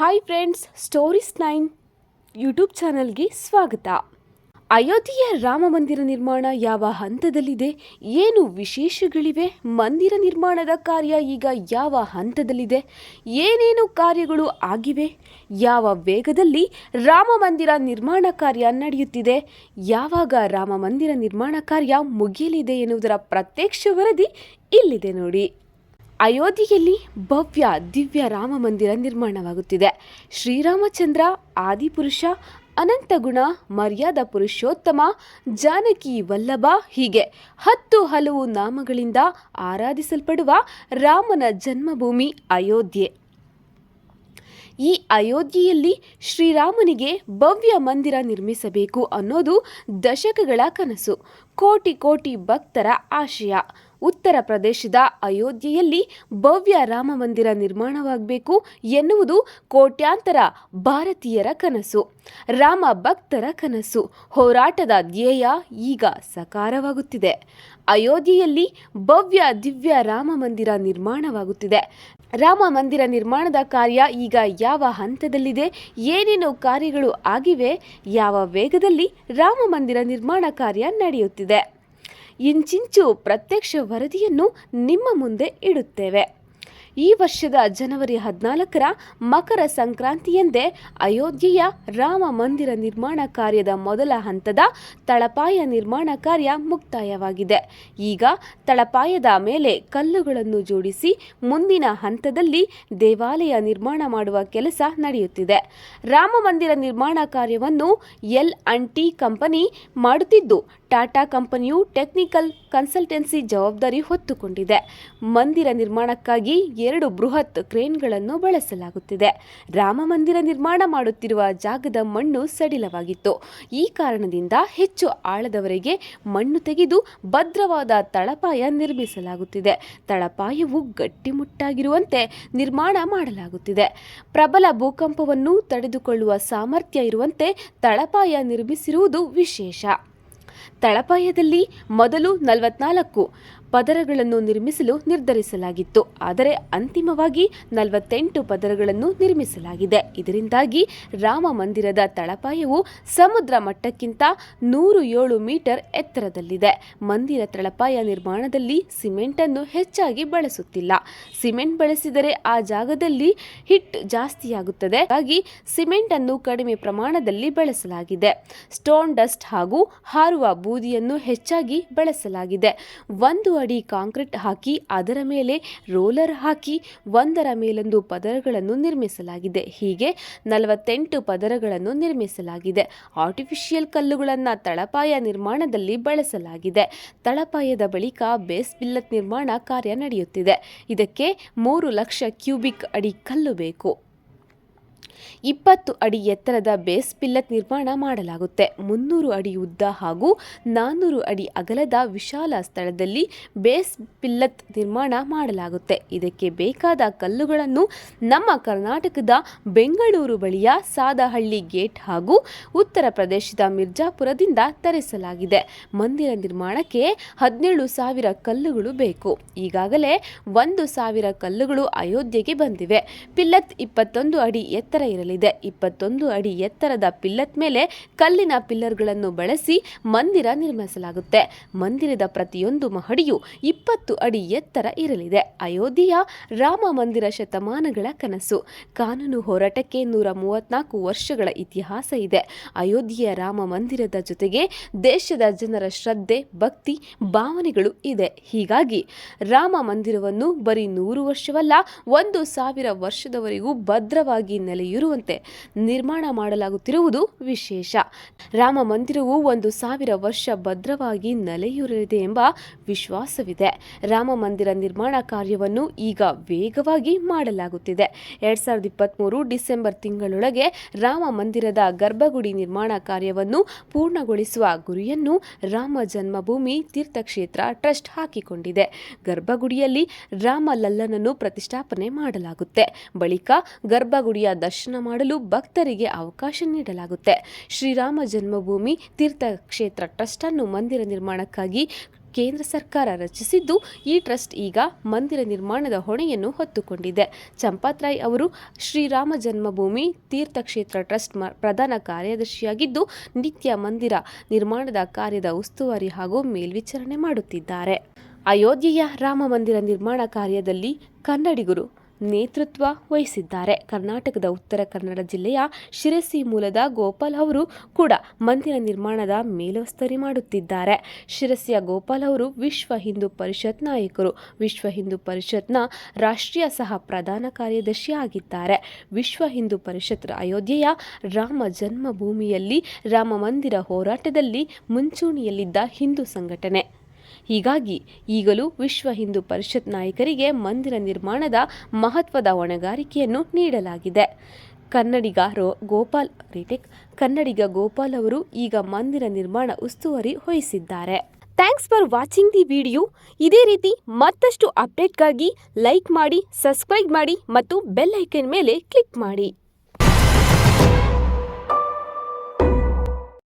Hi friends stories nine YouTube ಚಾನಲ್ಗೆ ಸ್ವಾಗತ. ಅಯೋಧ್ಯೆಯ ರಾಮ ಮಂದಿರ ನಿರ್ಮಾಣ ಯಾವ ಹಂತದಲ್ಲಿದೆ, ಏನು ವಿಶೇಷಗಳಿವೆ, ಮಂದಿರ ನಿರ್ಮಾಣದ ಕಾರ್ಯ ಈಗ ಯಾವ ಹಂತದಲ್ಲಿದೆ, ಏನೇನು ಕಾರ್ಯಗಳು ಆಗಿವೆ, ಯಾವ ವೇಗದಲ್ಲಿ ರಾಮ ಮಂದಿರ ನಿರ್ಮಾಣ ಕಾರ್ಯ ನಡೆಯುತ್ತಿದೆ, ಯಾವಾಗ ರಾಮ ಮಂದಿರ ನಿರ್ಮಾಣ ಕಾರ್ಯ ಮುಗಿಯಲಿದೆ ಎನ್ನುವುದರ ಪ್ರತ್ಯಕ್ಷ ವರದಿ ಇಲ್ಲಿದೆ ನೋಡಿ. ಅಯೋಧ್ಯೆಯಲ್ಲಿ ಭವ್ಯ ದಿವ್ಯ ರಾಮ ಮಂದಿರ ನಿರ್ಮಾಣವಾಗುತ್ತಿದೆ. ಶ್ರೀರಾಮಚಂದ್ರ, ಆದಿಪುರುಷ, ಅನಂತಗುಣ, ಮರ್ಯಾದ ಪುರುಷೋತ್ತಮ, ಜಾನಕಿ ವಲ್ಲಭ ಹೀಗೆ ಹತ್ತು ಹಲವು ನಾಮಗಳಿಂದ ಆರಾಧಿಸಲ್ಪಡುವ ರಾಮನ ಜನ್ಮಭೂಮಿ ಅಯೋಧ್ಯೆ. ಈ ಅಯೋಧ್ಯೆಯಲ್ಲಿ ಶ್ರೀರಾಮನಿಗೆ ಭವ್ಯ ಮಂದಿರ ನಿರ್ಮಿಸಬೇಕು ಅನ್ನೋದು ದಶಕಗಳ ಕನಸು. ಕೋಟಿ ಕೋಟಿ ಭಕ್ತರ ಆಶಯ. ಉತ್ತರ ಪ್ರದೇಶದ ಅಯೋಧ್ಯೆಯಲ್ಲಿ ಭವ್ಯ ರಾಮ ಮಂದಿರ ನಿರ್ಮಾಣವಾಗಬೇಕು ಎನ್ನುವುದು ಕೋಟ್ಯಾಂತರ ಭಾರತೀಯರ ಕನಸು. ರಾಮ ಭಕ್ತರ ಕನಸು. ಹೋರಾಟದ ಧ್ಯೇಯ ಈಗ ಸಕಾರವಾಗುತ್ತಿದೆ. ಅಯೋಧ್ಯೆಯಲ್ಲಿ ಭವ್ಯ ದಿವ್ಯ ರಾಮ ಮಂದಿರ ನಿರ್ಮಾಣವಾಗುತ್ತಿದೆ. ರಾಮ ಮಂದಿರ ನಿರ್ಮಾಣದ ಕಾರ್ಯ ಈಗ ಯಾವ ಹಂತದಲ್ಲಿದೆ? ಏನೇನು ಕಾರ್ಯಗಳು ಆಗಿವೆ? ಯಾವ ವೇಗದಲ್ಲಿ ರಾಮ ಮಂದಿರ ನಿರ್ಮಾಣ ಕಾರ್ಯ ನಡೆಯುತ್ತಿದೆ? ಇಂಚಿಂಚು ಪ್ರತ್ಯಕ್ಷ ವರದಿಯನ್ನು ನಿಮ್ಮ ಮುಂದೆ ಇಡುತ್ತೇವೆ. ಈ ವರ್ಷದ ಜನವರಿ ಹದಿನಾಲ್ಕರ ಮಕರ ಸಂಕ್ರಾಂತಿಯಂದೇ ಅಯೋಧ್ಯೆಯ ರಾಮ ಮಂದಿರ ನಿರ್ಮಾಣ ಕಾರ್ಯದ ಮೊದಲ ಹಂತದ ತಳಪಾಯ ನಿರ್ಮಾಣ ಕಾರ್ಯ ಮುಕ್ತಾಯವಾಗಿದೆ. ಈಗ ತಳಪಾಯದ ಮೇಲೆ ಕಲ್ಲುಗಳನ್ನು ಜೋಡಿಸಿ ಮುಂದಿನ ಹಂತದಲ್ಲಿ ದೇವಾಲಯ ನಿರ್ಮಾಣ ಮಾಡುವ ಕೆಲಸ ನಡೆಯುತ್ತಿದೆ. ರಾಮ ಮಂದಿರ ನಿರ್ಮಾಣ ಕಾರ್ಯವನ್ನು ಎಲ್ ಅಂಡ್ ಟಿ ಕಂಪನಿ ಮಾಡುತ್ತಿದ್ದು ಟಾಟಾ ಕಂಪನಿಯು ಟೆಕ್ನಿಕಲ್ ಕನ್ಸಲ್ಟೆನ್ಸಿ ಜವಾಬ್ದಾರಿ ಹೊತ್ತುಕೊಂಡಿದೆ. ಮಂದಿರ ನಿರ್ಮಾಣಕ್ಕಾಗಿ ಎರಡು ಬೃಹತ್ ಕ್ರೇನ್ಗಳನ್ನು ಬಳಸಲಾಗುತ್ತಿದೆ. ರಾಮ ಮಂದಿರ ನಿರ್ಮಾಣ ಮಾಡುತ್ತಿರುವ ಜಾಗದ ಮಣ್ಣು ಸಡಿಲವಾಗಿತ್ತು. ಈ ಕಾರಣದಿಂದ ಹೆಚ್ಚು ಆಳದವರೆಗೆ ಮಣ್ಣು ತೆಗೆದು ಭದ್ರವಾದ ತಳಪಾಯ ನಿರ್ಮಿಸಲಾಗುತ್ತಿದೆ. ತಳಪಾಯವು ಗಟ್ಟಿಮುಟ್ಟಾಗಿರುವಂತೆ ನಿರ್ಮಾಣ ಮಾಡಲಾಗುತ್ತಿದೆ. ಪ್ರಬಲ ಭೂಕಂಪವನ್ನು ತಡೆದುಕೊಳ್ಳುವ ಸಾಮರ್ಥ್ಯ ಇರುವಂತೆ ತಳಪಾಯ ನಿರ್ಮಿಸಿರುವುದು ವಿಶೇಷ. ತಳಪಾಯದಲ್ಲಿ ಮೊದಲು ನಲವತ್ನಾಲ್ಕು ಪದರಗಳನ್ನು ನಿರ್ಮಿಸಲು ನಿರ್ಧರಿಸಲಾಗಿತ್ತು. ಆದರೆ ಅಂತಿಮವಾಗಿ ನಲವತ್ತೆಂಟು ಪದರಗಳನ್ನು ನಿರ್ಮಿಸಲಾಗಿದೆ. ಇದರಿಂದಾಗಿ ರಾಮ ಮಂದಿರದ ತಳಪಾಯವು ಸಮುದ್ರ ಮಟ್ಟಕ್ಕಿಂತ ನೂರು ಏಳು ಮೀಟರ್ ಎತ್ತರದಲ್ಲಿದೆ. ಮಂದಿರ ತಳಪಾಯ ನಿರ್ಮಾಣದಲ್ಲಿ ಸಿಮೆಂಟ್ ಅನ್ನು ಹೆಚ್ಚಾಗಿ ಬಳಸುತ್ತಿಲ್ಲ. ಸಿಮೆಂಟ್ ಬಳಸಿದರೆ ಆ ಜಾಗದಲ್ಲಿ ಹಿಟ್ ಜಾಸ್ತಿಯಾಗುತ್ತದೆ. ಹಾಗಾಗಿ ಸಿಮೆಂಟ್ ಅನ್ನು ಕಡಿಮೆ ಪ್ರಮಾಣದಲ್ಲಿ ಬಳಸಲಾಗಿದೆ. ಸ್ಟೋನ್ ಡಸ್ಟ್ ಹಾಗೂ ಹಾರುವ ಬೂದಿಯನ್ನು ಹೆಚ್ಚಾಗಿ ಬಳಸಲಾಗಿದೆ. ಒಂದು ಅಡಿ ಕಾಂಕ್ರೀಟ್ ಹಾಕಿ ಅದರ ಮೇಲೆ ರೋಲರ್ ಹಾಕಿ ಒಂದರ ಮೇಲೊಂದು ಪದರಗಳನ್ನು ನಿರ್ಮಿಸಲಾಗಿದೆ. ಹೀಗೆ ನಲವತ್ತೆಂಟು ಪದರಗಳನ್ನು ನಿರ್ಮಿಸಲಾಗಿದೆ. ಆರ್ಟಿಫಿಷಿಯಲ್ ಕಲ್ಲುಗಳನ್ನು ತಳಪಾಯ ನಿರ್ಮಾಣದಲ್ಲಿ ಬಳಸಲಾಗಿದೆ. ತಳಪಾಯದ ಬಳಿಕ ಬೇಸ್ ಬಿಲ್ಲತ್ ನಿರ್ಮಾಣ ಕಾರ್ಯ ನಡೆಯುತ್ತಿದೆ. ಇದಕ್ಕೆ ಮೂರು ಲಕ್ಷ ಕ್ಯೂಬಿಕ್ ಅಡಿ ಕಲ್ಲು ಬೇಕು. ಇಪ್ಪತ್ತು ಅಡಿ ಎತ್ತರದ ಬೇಸ್ ಪಿಲ್ಲತ್ ನಿರ್ಮಾಣ ಮಾಡಲಾಗುತ್ತೆ. ಮುನ್ನೂರು ಅಡಿ ಉದ್ದ ಹಾಗೂ ನಾನ್ನೂರು ಅಡಿ ಅಗಲದ ವಿಶಾಲ ಸ್ಥಳದಲ್ಲಿ ಬೇಸ್ ಪಿಲ್ಲತ್ ನಿರ್ಮಾಣ ಮಾಡಲಾಗುತ್ತೆ. ಇದಕ್ಕೆ ಬೇಕಾದ ಕಲ್ಲುಗಳನ್ನು ನಮ್ಮ ಕರ್ನಾಟಕದ ಬೆಂಗಳೂರು ಬಳಿಯ ಸಾದಹಳ್ಳಿ ಗೇಟ್ ಹಾಗೂ ಉತ್ತರ ಪ್ರದೇಶದ ಮಿರ್ಜಾಪುರದಿಂದ ತರಿಸಲಾಗಿದೆ. ಮಂದಿರ ನಿರ್ಮಾಣಕ್ಕೆ ಹದಿನೇಳು ಸಾವಿರ ಕಲ್ಲುಗಳು ಬೇಕು. ಈಗಾಗಲೇ ಒಂದು ಸಾವಿರ ಕಲ್ಲುಗಳು ಅಯೋಧ್ಯೆಗೆ ಬಂದಿವೆ. ಪಿಲ್ಲತ್ ಇಪ್ಪತ್ತೊಂದು ಅಡಿ ಎತ್ತರ ಇರಲಿದೆ. ಇಪ್ಪತ್ತೊಂದು ಅಡಿ ಎತ್ತರದ ಪಿಲ್ಲತ್ ಮೇಲೆ ಕಲ್ಲಿನ ಪಿಲ್ಲರ್ಗಳನ್ನು ಬಳಸಿ ಮಂದಿರ ನಿರ್ಮಿಸಲಾಗುತ್ತೆ. ಮಂದಿರದ ಪ್ರತಿಯೊಂದು ಮಹಡಿಯು ಇಪ್ಪತ್ತು ಅಡಿ ಎತ್ತರ ಇರಲಿದೆ. ಅಯೋಧ್ಯೆಯ ರಾಮ ಮಂದಿರ ಶತಮಾನಗಳ ಕನಸು. ಕಾನೂನು ಹೋರಾಟಕ್ಕೆ ನೂರ ಮೂವತ್ನಾಲ್ಕು ವರ್ಷಗಳ ಇತಿಹಾಸ ಇದೆ. ಅಯೋಧ್ಯೆಯ ರಾಮ ಮಂದಿರದ ಜೊತೆಗೆ ದೇಶದ ಜನರ ಶ್ರದ್ಧೆ, ಭಕ್ತಿ, ಭಾವನೆಗಳು ಇದೆ. ಹೀಗಾಗಿ ರಾಮ ಮಂದಿರವನ್ನು ಬರೀ ನೂರು ವರ್ಷವಲ್ಲ, ಒಂದು ಸಾವಿರ ವರ್ಷದವರೆಗೂ ಭದ್ರವಾಗಿ ನೆಲೆಯೂರುವಂತೆ ನಿರ್ಮಾಣ ಮಾಡಲಾಗುತ್ತಿರುವುದು ವಿಶೇಷ. ರಾಮ ಮಂದಿರವು ಒಂದು ಸಾವಿರ ವರ್ಷ ಭದ್ರವಾಗಿ ನೆಲೆಯೂರಲಿದೆ ಎಂಬ ವಿಶ್ವಾಸವಿದೆ. ರಾಮ ಮಂದಿರ ನಿರ್ಮಾಣ ಕಾರ್ಯವನ್ನು ಈಗ ವೇಗವಾಗಿ ಮಾಡಲಾಗುತ್ತಿದೆ. ಎರಡ್ ಸಾವಿರದ ಇಪ್ಪತ್ತ್ಮೂರು ಡಿಸೆಂಬರ್ ತಿಂಗಳೊಳಗೆ ರಾಮ ಮಂದಿರದ ಗರ್ಭಗುಡಿ ನಿರ್ಮಾಣ ಕಾರ್ಯವನ್ನು ಪೂರ್ಣಗೊಳಿಸುವ ಗುರಿಯನ್ನು ರಾಮ ಜನ್ಮಭೂಮಿ ತೀರ್ಥಕ್ಷೇತ್ರ ಟ್ರಸ್ಟ್ ಹಾಕಿಕೊಂಡಿದೆ. ಗರ್ಭಗುಡಿಯಲ್ಲಿ ರಾಮ ಲಲ್ಲನನ್ನು ಪ್ರತಿಷ್ಠಾಪನೆ ಮಾಡಲಾಗುತ್ತೆ. ಬಳಿಕ ಗರ್ಭಗುಡಿಯ ದರ್ಶನ ಮಾಡಲು ಭಕ್ತರಿಗೆ ಅವಕಾಶ ನೀಡಲಾಗುತ್ತೆ. ಶ್ರೀರಾಮ ಜನ್ಮಭೂಮಿ ತೀರ್ಥಕ್ಷೇತ್ರ ಟ್ರಸ್ಟ್ ಅನ್ನು ಮಂದಿರ ನಿರ್ಮಾಣಕ್ಕಾಗಿ ಕೇಂದ್ರ ಸರ್ಕಾರ ರಚಿಸಿದ್ದು, ಈ ಟ್ರಸ್ಟ್ ಈಗ ಮಂದಿರ ನಿರ್ಮಾಣದ ಹೊಣೆಯನ್ನು ಹೊತ್ತುಕೊಂಡಿದೆ. ಚಂಪತ್ ರಾಯ್ ಅವರು ಶ್ರೀರಾಮ ಜನ್ಮಭೂಮಿ ತೀರ್ಥಕ್ಷೇತ್ರ ಟ್ರಸ್ಟ್ ಪ್ರಧಾನ ಕಾರ್ಯದರ್ಶಿಯಾಗಿದ್ದು, ನಿತ್ಯ ಮಂದಿರ ನಿರ್ಮಾಣದ ಕಾರ್ಯದ ಉಸ್ತುವಾರಿ ಹಾಗೂ ಮೇಲ್ವಿಚಾರಣೆ ಮಾಡುತ್ತಿದ್ದಾರೆ. ಅಯೋಧ್ಯೆಯ ರಾಮ ಮಂದಿರ ನಿರ್ಮಾಣ ಕಾರ್ಯದಲ್ಲಿ ಕನ್ನಡಿಗರು ನೇತೃತ್ವ ವಹಿಸಿದ್ದಾರೆ. ಕರ್ನಾಟಕದ ಉತ್ತರ ಕನ್ನಡ ಜಿಲ್ಲೆಯ ಶಿರಸಿ ಮೂಲದ ಗೋಪಾಲ್ ಅವರು ಕೂಡ ಮಂದಿರ ನಿರ್ಮಾಣದ ಮೇಲುಸ್ತರಿ ಮಾಡುತ್ತಿದ್ದಾರೆ. ಶಿರಸಿಯ ಗೋಪಾಲ್ ಅವರು ವಿಶ್ವ ಹಿಂದೂ ಪರಿಷತ್ ನಾಯಕರು. ವಿಶ್ವ ಹಿಂದೂ ಪರಿಷತ್ನ ರಾಷ್ಟ್ರೀಯ ಸಹ ಪ್ರಧಾನ ಕಾರ್ಯದರ್ಶಿ ಆಗಿದ್ದಾರೆ. ವಿಶ್ವ ಹಿಂದೂ ಪರಿಷತ್ ಅಯೋಧ್ಯೆಯ ರಾಮ ಜನ್ಮಭೂಮಿಯಲ್ಲಿ ರಾಮ ಮಂದಿರ ಹೋರಾಟದಲ್ಲಿ ಮುಂಚೂಣಿಯಲ್ಲಿದ್ದ ಹಿಂದೂ ಸಂಘಟನೆ. ಹೀಗಾಗಿ ಈಗಲೂ ವಿಶ್ವ ಹಿಂದೂ ಪರಿಷತ್ ನಾಯಕರಿಗೆ ಮಂದಿರ ನಿರ್ಮಾಣದ ಮಹತ್ವದ ಹೊಣೆಗಾರಿಕೆಯನ್ನು ನೀಡಲಾಗಿದೆ. ಕನ್ನಡಿಗ ರೋ ಗೋಪಾಲ್ ರಿಟೆಕ್ ಕನ್ನಡಿಗ ಗೋಪಾಲ್ ಅವರು ಈಗ ಮಂದಿರ ನಿರ್ಮಾಣ ಉಸ್ತುವಾರಿ ವಹಿಸಿದ್ದಾರೆ. Thanks for watching the video. ಇದೇ ರೀತಿ ಮತ್ತಷ್ಟು ಅಪ್ಡೇಟ್ಗಾಗಿ ಲೈಕ್ ಮಾಡಿ, ಸಬ್ಸ್ಕ್ರೈಬ್ ಮಾಡಿ ಮತ್ತು ಬೆಲ್ ಐಕನ್ ಮೇಲೆ ಕ್ಲಿಕ್ ಮಾಡಿ.